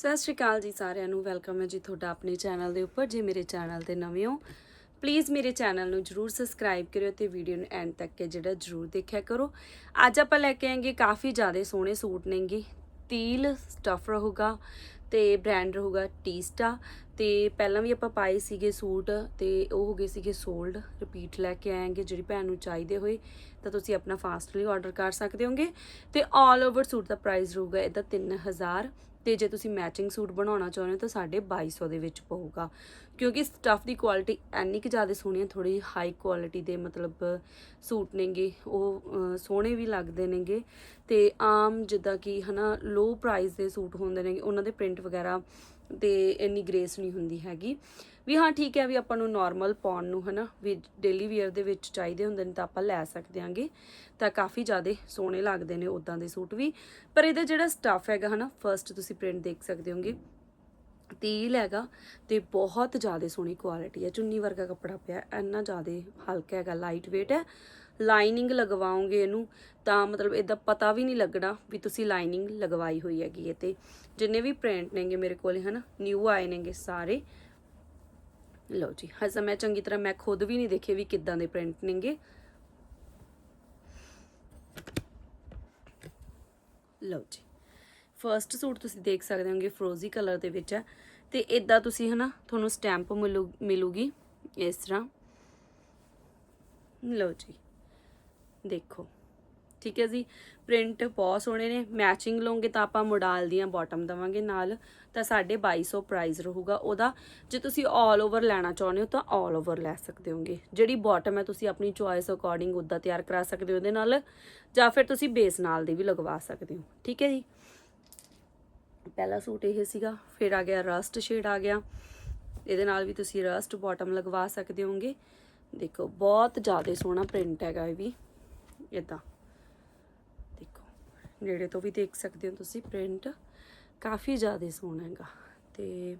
ਸਤਿ ਸ਼੍ਰੀ ਅਕਾਲ ਜੀ ਸਾਰਿਆਂ ਨੂੰ ਵੈਲਕਮ ਹੈ ਜੀ ਤੁਹਾਡਾ ਆਪਣੇ ਚੈਨਲ ਦੇ ਉੱਪਰ, ਜੇ ਮੇਰੇ ਚੈਨਲ ਤੇ ਨਵੇਂ ਹੋ ਪਲੀਜ਼ ਮੇਰੇ ਚੈਨਲ ਨੂੰ ਜਰੂਰ ਸਬਸਕ੍ਰਾਈਬ ਕਰਿਓ ਤੇ ਵੀਡੀਓ ਨੂੰ ਐਂਡ ਤੱਕ ਕੇ ਜਿਹੜਾ ਜਰੂਰ ਦੇਖਿਆ ਕਰੋ। ਅੱਜ ਆਪਾਂ ਲੈ ਕੇ ਆਏਗੇ ਕਾਫੀ ਜ਼ਿਆਦਾ ਸੋਹਣੇ ਸੂਟ ਨੇਗੇ, ਤੀਲ ਸਟਫ ਰਹੂਗਾ ਤੇ ਬ੍ਰਾਂਡ ਰਹੂਗਾ ਟੀਸਟਾ ਤੇ ਪਹਿਲਾਂ ਵੀ ਆਪਾਂ ਪਾਏ ਸੀਗੇ ਸੂਟ ਤੇ ਉਹ ਹੋ ਗਏ ਸੀਗੇ ਸੋਲਡ ਰਿਪੀਟ ਲੈ ਕੇ ਆਏਗੇ, ਜਿਹੜੀ ਭੈਣ ਨੂੰ ਚਾਹੀਦੇ ਹੋਏ, ਤਾਂ ਤੁਸੀਂ ਆਪਣਾ ਫਾਸਟਲੀ ਆਰਡਰ ਕਰ ਸਕਦੇ ਹੋਗੇ। ਤੇ ਆਲ ਓਵਰ ਸੂਟ ਦਾ ਪ੍ਰਾਈਸ ਰਹੂਗਾ ਇਹਦਾ 3000 ਤੇ ਜੇ ਤੁਸੀਂ ਮੈਚਿੰਗ ਸੂਟ ਬਣਾਉਣਾ ਚਾਹੁੰਦੇ ਹੋ ਤਾਂ ਸਾਡੇ 2200 ਦੇ ਵਿੱਚ ਪਊਗਾ। ਕਿਉਂਕਿ ਸਟਫ ਦੀ ਕੁਆਲਿਟੀ ਐਨੀ ਕਿ ਜ਼ਿਆਦਾ ਸੋਹਣੀ ਹੈ ਥੋੜੀ ਹਾਈ ਕੁਆਲਿਟੀ ਦੇ ਮਤਲਬ ਸੂਟ ਨੇਗੇ, ਉਹ ਸੋਹਣੇ ਵੀ ਲੱਗਦੇ ਨੇਗੇ। ਤੇ ਆਮ ਜਿੱਦਾਂ ਕਿ ਹਨਾ ਲੋ ਪ੍ਰਾਈਸ ਦੇ ਸੂਟ ਹੁੰਦੇ ਨੇਗੇ, ਉਹਨਾਂ ਦੇ ਪ੍ਰਿੰਟ ਵਗੈਰਾ ਤੇ ਇੰਨੀ ਗ੍ਰੇਸ ਨਹੀਂ ਹੁੰਦੀ ਹੈਗੀ। ਵੀ ਹਾਂ, ਠੀਕ ਹੈ ਵੀ ਆਪਾਂ ਨੂੰ ਨਾਰਮਲ ਪਾਉਣ ਨੂੰ ਹਨਾ, ਵੀ ਡੇਲੀ ਵੇਅਰ ਦੇ ਵਿੱਚ ਚਾਹੀਦੇ ਹੁੰਦੇ ਨੇ ਤਾਂ ਆਪਾਂ ਲੈ ਸਕਦੇ ਆਂਗੇ। ਤਾਂ ਕਾਫੀ ਜ਼ਿਆਦਾ ਸੋਹਣੇ ਲੱਗਦੇ ਨੇ ਉਦਾਂ ਦੇ ਸੂਟ ਵੀ। ਪਰ ਇਹਦਾ ਜਿਹੜਾ ਸਟਫ ਹੈਗਾ ਹਨਾ ਫਰਸਟ ਤੁਸੀਂ ਪ੍ਰਿੰਟ ਦੇਖ ਸਕਦੇ ਹੋਗੇ। ਤੀਲ ਹੈਗਾ ਤੇ ਬਹੁਤ ਜ਼ਿਆਦਾ ਸੋਹਣੀ ਕੁਆਲਿਟੀ ਹੈ। ਚੁੰਨੀ ਵਰਗਾ ਕੱਪੜਾ ਪਿਆ, ਇੰਨਾ ਜ਼ਿਆਦਾ ਹਲਕਾ ਹੈਗਾ ਲਾਈਟ weight ਹੈ। ਲਾਈਨਿੰਗ ਲਗਵਾਓਗੇ ਇਹਨੂੰ, ਤਾਂ ਮਤਲਬ ਇਹਦਾ ਪਤਾ ਵੀ ਨਹੀਂ ਲੱਗਣਾ ਵੀ ਤੁਸੀਂ ਲਾਈਨਿੰਗ ਲਗਵਾਈ ਹੋਈ ਹੈਗੀ ਇਹ ਤੇ ਜਿੰਨੇ ਵੀ ਪ੍ਰਿੰਟ ਨੇਗੇ ਮੇਰੇ ਕੋਲੇ, ਹਨਾ ਨਿਊ ਆਏ ਨੇਗੇ ਸਾਰੇ। ਲਓ ਜੀ, ਹਜੇ ਮੈਂ ਚੰਗੀ ਤਰ੍ਹਾਂ ਮੈਂ ਖੁਦ ਵੀ ਨਹੀਂ ਦੇਖੇ ਵੀ ਕਿੱਦਾਂ ਦੇ ਪ੍ਰਿੰਟ ਨੇਗੇ। ਲਓ ਜੀ ਫਰਸਟ ਸੂਟ ਤੁਸੀਂ ਦੇਖ ਸਕਦੇ ਹੋਗੇ ਫਰੋਜ਼ੀ ਕਲਰ ਦੇ ਵਿੱਚ ਹੈ ਤੇ ਇਦਾਂ ਤੁਸੀਂ, ਹਨਾ, ਤੁਹਾਨੂੰ ਸਟੈਂਪ ਮਿਲੂ, ਮਿਲੂਗੀ ਇਸ ਤਰ੍ਹਾਂ। ਲਓ ਜੀ ਦੇਖੋ। ਠੀਕ ਹੈ ਜੀ? ਪ੍ਰਿੰਟ ਬਹੁਤ ਸੋਹਣੇ ਨੇ। ਮੈਚਿੰਗ ਲਓਗੇ ਤਾਂ ਆਪਾਂ ਮੋਡਲ ਦੀਆਂ ਬਾਟਮ ਦਵਾਂਗੇ ਨਾਲ। ਤਾਂ 2250 ਪ੍ਰਾਈਸ ਰਹੂਗਾ। ਉਹਦਾ ਜੇ ਤੁਸੀਂ 올 ਓਵਰ ਲੈਣਾ ਚਾਹੁੰਦੇ ਹੋ ਤਾਂ 올 ਓਵਰ ਲੈ ਸਕਦੇ ਹੋਗੇ। ਜਿਹੜੀ ਬਾਟਮ ਹੈ, ਤੁਸੀਂ ਆਪਣੀ ਚੁਆਇਸ ਅਕੋਰਡਿੰਗ ਉੱਦਾਂ ਤਿਆਰ ਕਰਾ ਸਕਦੇ ਹੋ ਉਹਦੇ ਨਾਲ। ਜਾਂ ਫਿਰ ਤੁਸੀਂ ਬੇਸ ਨਾਲ ਦੀ ਵੀ ਲਗਵਾ ਸਕਦੇ ਹੋ। ਠੀਕ ਹੈ ਜੀ? ਪਹਿਲਾ ਸੂਟ ਇਹ ਸੀਗਾ। ਫਿਰ ਆ ਗਿਆ ਰਸਟ ਸ਼ੇਡ ਆ ਗਿਆ। ਇਹਦੇ ਨਾਲ ਵੀ ਤੁਸੀਂ ਰਸਟ ਬਾਟਮ ਲਗਵਾ ਸਕਦੇ ਹੋਗੇ। ਦੇਖੋ, ਬਹੁਤ ਜ਼ਿਆਦਾ ਸੋਹਣਾ ਪ੍ਰਿੰਟ ਹੈਗਾ ਇਹ ਵੀ। ਇਦਾਂ ਦੇਖੋ, ਨੇੜੇ ਤੋਂ ਵੀ ਦੇਖ ਸਕਦੇ ਹੋ ਤੁਸੀਂ ਪ੍ਰਿੰਟ ਕਾਫੀ ਜ਼ਿਆਦਾ ਸੋਹਣਾ ਹੈਗਾ ਤੇ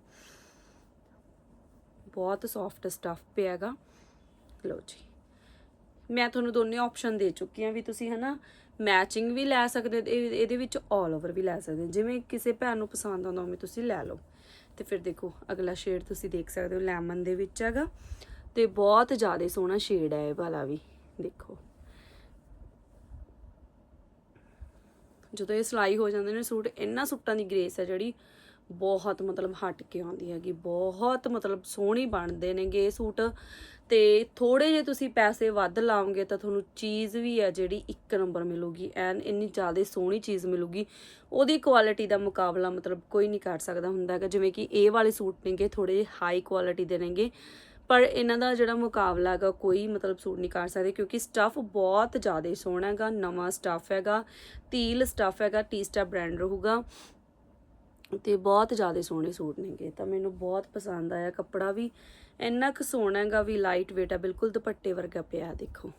ਬਹੁਤ ਸੌਫਟ ਸਟਫ ਪਿਆ ਹੈਗਾ। ਲਓ ਜੀ, ਮੈਂ ਤੁਹਾਨੂੰ ਦੋਨੇ ਆਪਸ਼ਨ ਦੇ ਚੁੱਕੀ ਹਾਂ ਵੀ ਤੁਸੀਂ ਹਨਾ ਮੈਚਿੰਗ ਵੀ ਲੈ ਸਕਦੇ ਹੋ ਤੇ ਇਹਦੇ ਵਿੱਚ 올 ਓਵਰ ਵੀ ਲੈ ਸਕਦੇ ਜਿਵੇਂ ਕਿਸੇ ਭੈਣ ਨੂੰ ਪਸੰਦ ਆਉਂਦਾ ਉਵੇਂ ਤੁਸੀਂ ਲੈ ਲਓ। ਤੇ ਫਿਰ ਦੇਖੋ, ਅਗਲਾ ਸ਼ੇਡ ਤੁਸੀਂ ਦੇਖ ਸਕਦੇ ਹੋ ਲੈਮਨ ਦੇ ਵਿੱਚ ਹੈਗਾ। ਤੇ ਬਹੁਤ ਜ਼ਿਆਦਾ ਸੋਹਣਾ ਸ਼ੇਡ ਹੈ ਇਹ ਵਾਲਾ ਵੀ, ਦੇਖੋ। ਜਦੋਂ ਇਹ ਸਿਲਾਈ ਹੋ ਜਾਂਦੇ ਨੇ ਸੂਟ, ਇਹਨਾਂ ਸੂਟਾਂ ਦੀ ਗ੍ਰੇਸ ਹੈ ਜਿਹੜੀ ਬਹੁਤ ਮਤਲਬ ਹਟ ਕੇ ਆਉਂਦੀ ਹੈਗੀ, ਬਹੁਤ ਮਤਲਬ ਸੋਹਣੀ ਬਣਦੇ ਨੇਗੇ ਇਹ ਸੂਟ। ਤੇ ਥੋੜੇ ਜੇ ਤੁਸੀਂ ਪੈਸੇ ਵੱਧ ਲਾਓਗੇ ਤਾਂ ਤੁਹਾਨੂੰ ਚੀਜ਼ ਵੀ ਹੈ ਜਿਹੜੀ ਇੱਕ ਨੰਬਰ ਮਿਲੂਗੀ, ਐਨ ਇੰਨੀ ਜ਼ਿਆਦਾ ਸੋਹਣੀ ਚੀਜ਼ ਮਿਲੂਗੀ। ਉਹਦੀ ਕੁਆਲਿਟੀ ਦਾ ਮੁਕਾਬਲਾ ਮਤਲਬ ਕੋਈ ਨਹੀਂ ਕਰ ਸਕਦਾ ਹੁੰਦਾ ਹੈਗਾ, ਜਿਵੇਂ ਕਿ ਇਹ ਵਾਲੇ ਸੂਟ ਨੇਗੇ ਥੋੜੇ ਹਾਈ ਕੁਆਲਿਟੀ ਦੇ ਨੇਗੇ। ਪਰ ਇਹਨਾਂ ਦਾ ਜਿਹੜਾ ਮੁਕਾਬਲਾ ਹੈਗਾ, ਕੋਈ ਮਤਲਬ ਸੂਟ ਨਹੀਂ ਕਰ ਸਕਦੇ ਕਿਉਂਕਿ ਸਟੱਫ ਬਹੁਤ ਜ਼ਿਆਦਾ ਸੋਹਣਾ ਹੈਗਾ, ਨਵਾਂ ਸਟਫ ਹੈਗਾ, ਤੀਲ ਸਟੱਫ ਹੈਗਾ ਟੀਸਟਾ ਬ੍ਰਾਂਡ ਰਹੂਗਾ ਤੇ ਬਹੁਤ ਜ਼ਿਆਦਾ ਸੋਹਣੇ ਸੂਟ ਨੇਗੇ। ਤਾਂ ਮੈਨੂੰ ਬਹੁਤ ਪਸੰਦ ਆਇਆ ਕੱਪੜਾ ਵੀ। ਇੰਨਾ ਕੁ ਸੋਹਣਾ ਹੈਗਾ ਵੀ ਲਾਈਟ weight ਹੈ ਬਿਲਕੁਲ ਦੁਪੱਟੇ ਵਰਗਾ ਪਿਆ, ਦੇਖੋ।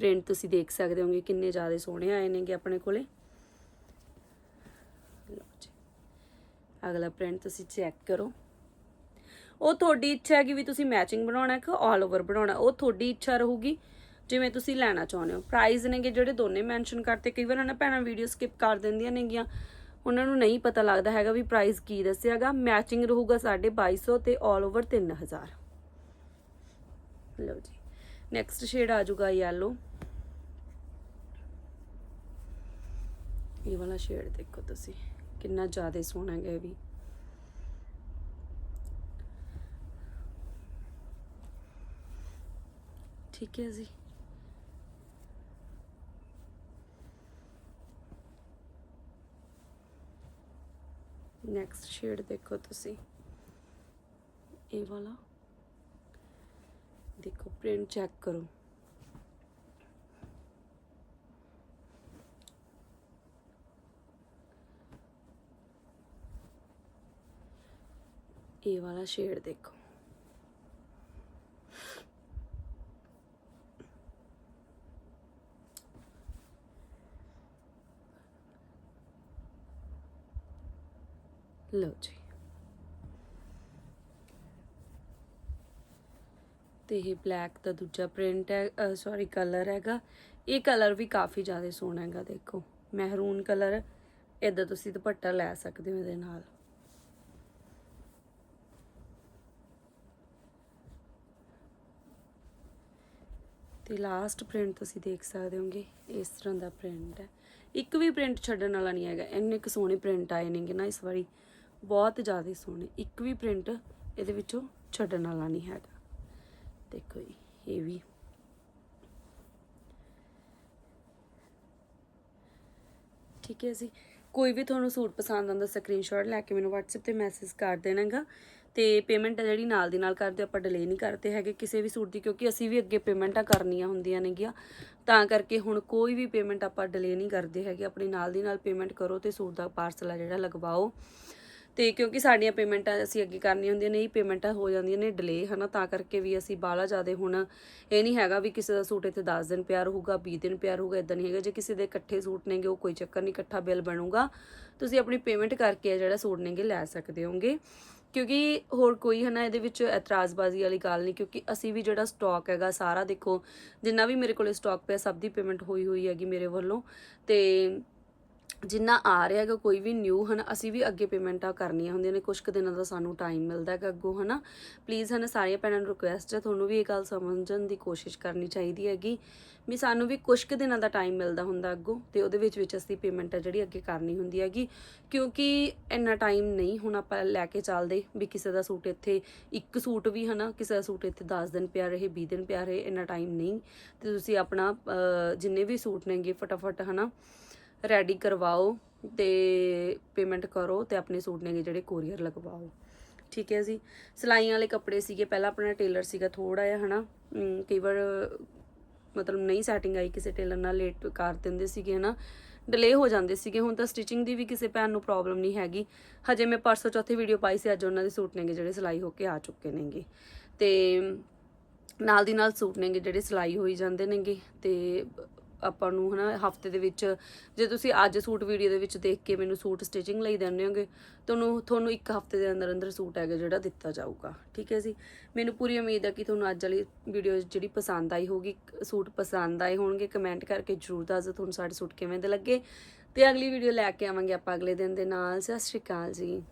ਪ੍ਰਿੰਟ ਤੁਸੀਂ ਦੇਖ ਸਕਦੇ ਹੋਗੇ ਕਿੰਨੇ ਜ਼ਿਆਦਾ ਸੋਹਣੇ ਆਏ ਨੇਗੇ ਆਪਣੇ ਕੋਲੇ। ਜੀ। ਅਗਲਾ ਪ੍ਰਿੰਟ ਤੁਸੀਂ ਚੈੱਕ ਕਰੋ। ਉਹ ਤੁਹਾਡੀ ਇੱਛਾ ਹੈ ਕਿ ਵੀ ਤੁਸੀਂ ਮੈਚਿੰਗ ਬਣਾਉਣਾ ਹੈ ਕਿ ਆਲ ਓਵਰ ਬਣਾਉਣਾ ਉਹ ਤੁਹਾਡੀ ਇੱਛਾ ਰਹੂਗੀ, ਜਿਵੇਂ ਤੁਸੀਂ ਲੈਣਾ ਚਾਹੁੰਦੇ ਹੋ। ਪ੍ਰਾਈਸ ਨੇਗੇ ਜਿਹੜੇ ਦੋਨੇ ਮੈਂਸ਼ਨ ਕਰਤੇ, ਕਈ ਵਾਰ ਨਾ ਭੈਣਾਂ ਵੀਡੀਓ ਸਕਿਪ ਕਰ ਦਿੰਦੀਆਂ ਨੇਗੀਆਂ। ਉਹਨਾਂ ਨੂੰ ਨਹੀਂ ਪਤਾ ਲੱਗਦਾ ਹੈਗਾ ਵੀ ਪ੍ਰਾਈਸ ਕੀ ਦੱਸਿਆਗਾ ਮੈਚਿੰਗ ਰਹੂਗਾ 2250 ਤੇ ਆਲ ਓਵਰ 3000 ਲਓ ਜੀ ਨੈਕਸਟ ਸ਼ੇਡ ਆ ਜਾਊਗਾ ਯੈਲੋ ਇਹ ਵਾਲਾ ਸ਼ੇਡ ਦੇਖੋ ਤੁਸੀਂ, ਕਿੰਨਾ ਜ਼ਿਆਦਾ ਸੋਹਣਾ ਹੈਗਾ ਵੀ। ਠੀਕ ਹੈ ਜੀ। ਨੈਕਸਟ ਸ਼ੇਡ ਦੇਖੋ ਤੁਸੀਂ। ਇਹ ਵਾਲਾ। ਦੇਖੋ ਪ੍ਰਿੰਟ ਚੈੱਕ ਕਰੋ। ਇਹ ਵਾਲਾ ਸ਼ੇਡ ਦੇਖੋ। ਲਓ ਜੀ। ਤੇ ਇਹ ਬਲੈਕ ਦਾ ਦੂਜਾ ਪ੍ਰਿੰਟ ਹੈ ਸੌਰੀ ਕਲਰ ਹੈਗਾ। ਇਹ ਕਲਰ ਵੀ ਕਾਫੀ ਜ਼ਿਆਦਾ ਸੋਹਣਾ ਹੈਗਾ, ਦੇਖੋ। ਮਹਿਰੂਨ ਕਲਰ ਇਦਾਂ ਤੁਸੀਂ ਦੁਪੱਟਾ ਲੈ ਸਕਦੇ ਹੋ ਇਹਦੇ ਨਾਲ। ਤੇ ਲਾਸਟ ਪ੍ਰਿੰਟ ਤੁਸੀਂ ਦੇਖ ਸਕਦੇ ਹੋਗੇ, ਇਸ ਤਰ੍ਹਾਂ ਦਾ ਪ੍ਰਿੰਟ ਹੈ। ਇੱਕ ਵੀ ਪ੍ਰਿੰਟ ਛੱਡਣ ਵਾਲਾ ਨਹੀਂ ਹੈਗਾ, ਇੰਨੇ ਕੁ ਸੋਹਣੇ ਪ੍ਰਿੰਟ ਆਏ ਨੇਗੇ ਨਾ ਇਸ ਵਾਰੀ। ਬਹੁਤ ਜ਼ਿਆਦਾ ਸੋਹਣੇ। ਇੱਕ ਵੀ ਪ੍ਰਿੰਟ ਇਹਦੇ ਵਿੱਚੋਂ ਛੱਡਣ ਵਾਲਾ ਨਹੀਂ ਹੈਗਾ। ਦੇਖੋ ਜੀ, ਇਹ ਵੀ। ਠੀਕ ਹੈ ਜੀ। ਕੋਈ ਵੀ ਤੁਹਾਨੂੰ ਸੂਟ ਪਸੰਦ ਆਉਂਦਾ ਸਕਰੀਨਸ਼ਾਟ ਲੈ ਕੇ ਮੈਨੂੰ WhatsApp ਤੇ ਮੈਸੇਜ ਕਰ ਦੇਣਾਗਾ। ਤੇ ਪੇਮੈਂਟ ਹੈ ਜਿਹੜੀ ਨਾਲ ਦੀ ਨਾਲ ਕਰਦੇ, ਆਪਾਂ ਡਿਲੇ ਨਹੀਂ ਕਰਦੇ ਹੈਗੇ ਕਿਸੇ ਵੀ ਸੂਟ ਦੀ, ਕਿਉਂਕਿ ਅਸੀਂ ਵੀ ਅੱਗੇ ਪੇਮੈਂਟਾਂ ਕਰਨੀਆਂ ਹੁੰਦੀਆਂ ਨੇਗੀਆਂ। ਤਾਂ ਕਰਕੇ ਹੁਣ ਕੋਈ ਵੀ ਪੇਮੈਂਟ ਆਪਾਂ ਡਿਲੇ ਨਹੀਂ ਕਰਦੇ ਹੈਗੇ। ਆਪਣੀ ਨਾਲ ਦੀ ਨਾਲ ਪੇਮੈਂਟ ਕਰੋ ਤੇ ਸੂਟ ਦਾ ਪਾਰਸਲ ਆ ਜਿਹੜਾ ਲਗਵਾਓ। ਤੇ ਕਿਉਂਕਿ ਸਾਡੀਆਂ ਪੇਮੈਂਟਾਂ ਅਸੀਂ ਅੱਗੇ ਕਰਨੀਆਂ ਹੁੰਦੀਆਂ ਨੇ, ਇਹ ਪੇਮੈਂਟਾਂ ਹੋ ਜਾਂਦੀਆਂ ਨੇ ਡਿਲੇ ਹਨਾ? ਤਾਂ ਕਰਕੇ ਵੀ ਅਸੀਂ ਬਾਹਲਾ ਜ਼ਿਆਦਾ ਹੁਣ ਇਹ ਨਹੀਂ ਹੈਗਾ ਵੀ ਕਿਸੇ ਦਾ ਸੂਟ ਇੱਥੇ 10 ਦਿਨ ਪਿਆ ਰਹੂਗਾ 20 ਦਿਨ ਪਿਆ ਰਹੂਗਾ ਇਦਾਂ ਨਹੀਂ ਹੈਗਾ। ਜੇ ਕਿਸੇ ਦੇ ਇਕੱਠੇ ਸੂਟ ਨੇਗੇ, ਉਹ ਕੋਈ ਚੱਕਰ ਨਹੀਂ, ਇਕੱਠਾ ਬਿੱਲ ਬਣੂਗਾ। ਤੁਸੀਂ ਆਪਣੀ ਪੇਮੈਂਟ ਕਰਕੇ ਜਿਹੜਾ ਸੂਟ ਨੇਗੇ ਲੈ ਸਕਦੇ ਹੋਗੇ ਕਿਉਂਕਿ ਹੋਰ ਕੋਈ, ਹਨਾ, ਇਹਦੇ ਵਿੱਚ ਇਤਰਾਜ਼ਬਾਜ਼ੀ ਵਾਲੀ ਗੱਲ ਨਹੀਂ, ਕਿਉਂਕਿ ਅਸੀਂ ਵੀ ਜਿਹੜਾ ਸਟਾਕ ਹੈਗਾ ਸਾਰਾ ਦੇਖੋ, ਜਿੰਨਾ ਵੀ ਮੇਰੇ ਕੋਲੇ ਸਟਾਕ ਪਿਆ, ਸਭ ਦੀ ਪੇਮੈਂਟ ਹੋਈ ਹੋਈ ਹੈਗੀ ਮੇਰੇ ਵੱਲੋਂ। ਤੇ ਜਿੰਨਾ ਆ ਰਿਹਾ ਹੈਗਾ, ਕੋਈ ਵੀ ਨਿਊ ਹਨ, ਅਸੀਂ ਵੀ ਅੱਗੇ ਪੇਮੈਂਟਾਂ ਕਰਨੀਆਂ ਹੁੰਦੀਆਂ ਨੇ ਕੁਝ ਕੁ ਦਿਨਾਂ ਦਾ ਸਾਨੂੰ ਟਾਈਮ ਮਿਲਦਾ ਹੈਗਾ ਅੱਗੋਂ ਹਨਾ। ਪਲੀਜ਼ ਹਨ, ਸਾਰੀਆਂ ਭੈਣਾਂ ਨੂੰ ਰਿਕੁਐਸਟ ਹੈ, ਤੁਹਾਨੂੰ ਵੀ ਇਹ ਗੱਲ ਸਮਝਣ ਦੀ ਕੋਸ਼ਿਸ਼ ਕਰਨੀ ਚਾਹੀਦੀ ਹੈਗੀ, ਵੀ ਸਾਨੂੰ ਵੀ ਕੁਝ ਕੁ ਦਿਨਾਂ ਦਾ ਟਾਈਮ ਮਿਲਦਾ ਹੁੰਦਾ ਅੱਗੋਂ, ਤੇ ਉਹਦੇ ਵਿੱਚ ਵਿੱਚ ਅਸੀਂ ਪੇਮੈਂਟ ਹੈ ਜਿਹੜੀ ਅੱਗੇ ਕਰਨੀ ਹੁੰਦੀ ਹੈਗੀ। ਕਿਉਂਕਿ ਇੰਨਾ ਟਾਈਮ ਨਹੀਂ ਹੁਣ ਆਪਾਂ ਲੈ ਕੇ ਚੱਲਦੇ ਵੀ ਕਿਸੇ ਦਾ ਸੂਟ ਇੱਥੇ, ਇੱਕ ਸੂਟ ਵੀ ਹਨਾ, ਕਿਸੇ ਦਾ ਸੂਟ ਇੱਥੇ 10 ਦਿਨ ਪਿਆ ਰਹੇ 20 ਦਿਨ ਪਿਆ ਰਹੇ, ਇੰਨਾ ਟਾਈਮ ਨਹੀਂ। ਤੇ ਤੁਸੀਂ ਆਪਣਾ ਜਿੰਨੇ ਵੀ ਸੂਟ ਨੇਗੇ, ਫਟਾਫਟ ਹਨਾ ਰੈਡੀ ਕਰਵਾਓ ਤੇ ਪੇਮੈਂਟ ਕਰੋ ਤੇ ਆਪਣੇ ਸੂਟ ਨੇਗੇ ਜਿਹੜੇ ਕੋਰੀਅਰ ਲਗਵਾਓ। ਠੀਕ ਹੈ ਜੀ? ਸਿਲਾਈਆਂ ਵਾਲੇ ਕੱਪੜੇ ਸੀਗੇ ਪਹਿਲਾਂ ਆਪਣਾ ਟੇਲਰ ਸੀਗਾ ਥੋੜਾ ਜਿਹਾ ਹਨਾ? ਅਮ, ਕਈ ਵਾਰ ਮਤਲਬ ਨਹੀਂ ਸੈਟਿੰਗ ਆਈ ਕਿਸੇ ਟੇਲਰ ਨਾਲ ਲੇਟ ਕਰ ਦਿੰਦੇ ਸੀਗੇ ਹਨਾ? ਡਿਲੇ ਹੋ ਜਾਂਦੇ ਸੀਗੇ। ਹੁਣ ਤਾਂ ਸਟਿਚਿੰਗ ਦੀ ਵੀ ਕਿਸੇ ਭੈਣ ਨੂੰ ਪ੍ਰੋਬਲਮ ਨਹੀਂ ਹੈਗੀ। ਹਜੇ ਮੈਂ ਪਰਸੋਂ ਚੌਥੀ ਵੀਡੀਓ ਪਾਈ ਸੀ ਅੱਜ ਉਹਨਾਂ ਦੇ ਸੂਟ ਨੇਗੇ ਜਿਹੜੇ ਸਿਲਾਈ ਹੋ ਕੇ ਆ ਚੁੱਕੇ ਨੇਗੇ। ਤੇ ਨਾਲ ਦੀ ਨਾਲ ਸੂਟ ਨੇਗੇ ਜਿਹੜੇ ਸਿਲਾਈ ਹੋਈ ਜਾਂਦੇ ਨੇਗੇ। ਤੇ ਆਪਾਂ ਨੂੰ ਹਨਾ, ਹਫ਼ਤੇ ਦੇ ਵਿੱਚ, ਜੇ ਤੁਸੀਂ ਅੱਜ ਸੂਟ ਵੀਡੀਓ ਦੇ ਵਿੱਚ ਦੇਖ ਕੇ ਮੈਨੂੰ ਸੂਟ ਸਟਿਚਿੰਗ ਲਈ ਦਿੰਦੇ ਹੋਗੇ, ਤੁਹਾਨੂੰ ਤੁਹਾਨੂੰ ਇੱਕ ਹਫ਼ਤੇ ਦੇ ਅੰਦਰ ਅੰਦਰ ਸੂਟ ਹੈਗਾ ਜਿਹੜਾ ਦਿੱਤਾ ਜਾਊਗਾ, ਠੀਕ ਹੈ ਜੀ? ਮੈਨੂੰ ਪੂਰੀ ਉਮੀਦ ਹੈ ਕਿ ਤੁਹਾਨੂੰ ਅੱਜ ਵਾਲੀ ਵੀਡੀਓ ਜਿਹੜੀ ਪਸੰਦ ਆਈ ਹੋਗੀ ਸੂਟ ਪਸੰਦ ਆਏ ਹੋਣਗੇ ਕਮੈਂਟ ਕਰਕੇ ਜਰੂਰ ਦੱਸ ਦਿਓ ਤੁਹਾਨੂੰ ਸਾਡੇ ਸੂਟ ਕਿਵੇਂ ਦੇ ਲੱਗੇ। ਤੇ ਅਗਲੀ ਵੀਡੀਓ ਲੈ ਕੇ ਆਵਾਂਗੇ ਆਪਾਂ ਅਗਲੇ ਦਿਨ ਦੇ ਨਾਲ, ਸਤਿ ਸ਼੍ਰੀ ਅਕਾਲ ਜੀ।